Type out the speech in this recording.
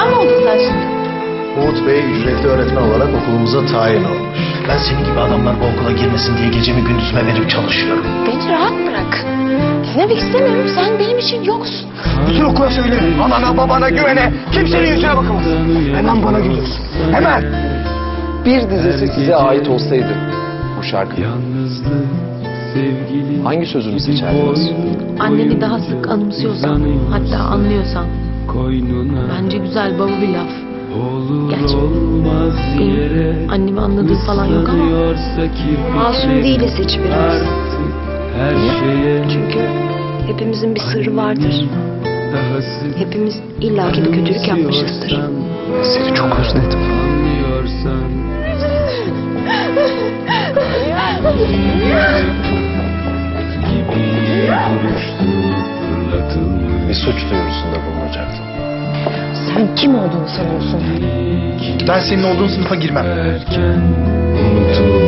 Öğretmen mi oldun sen şimdi? Umut Bey ücretli öğretmen olarak okulumuza tayin olmuş. Ben senin gibi adamlar bu okula girmesin diye gecemi gündüzüme verip çalışıyorum. Beni rahat bırak. Dinlemek istemiyorum. Sen benim için yoksun. Bütün okula söyle. Anana babana güvene. Kimsenin yüzüne bakamaz. Hemen bana gülüyorsun. Hemen. Bir dizisi size ait olsaydı bu şarkı hangi sözünü seçerdiniz? Anneni daha sık anımsıyorsan, hatta anlıyorsan. Bence güzel baba bir laf. Gerçi benim annemi anladığı falan yok ama Masum değiliz hiçbirimiz. Çünkü hepimizin bir sırrı vardır. Hepimiz illaki bir kötülük yapmışızdır. Seni çok özledim. Bir suç duyurusunda bulunacaktım. Sen kim olduğunu sanıyorsun? Ben senin olduğun sınıfa girmem. Hissediyorsun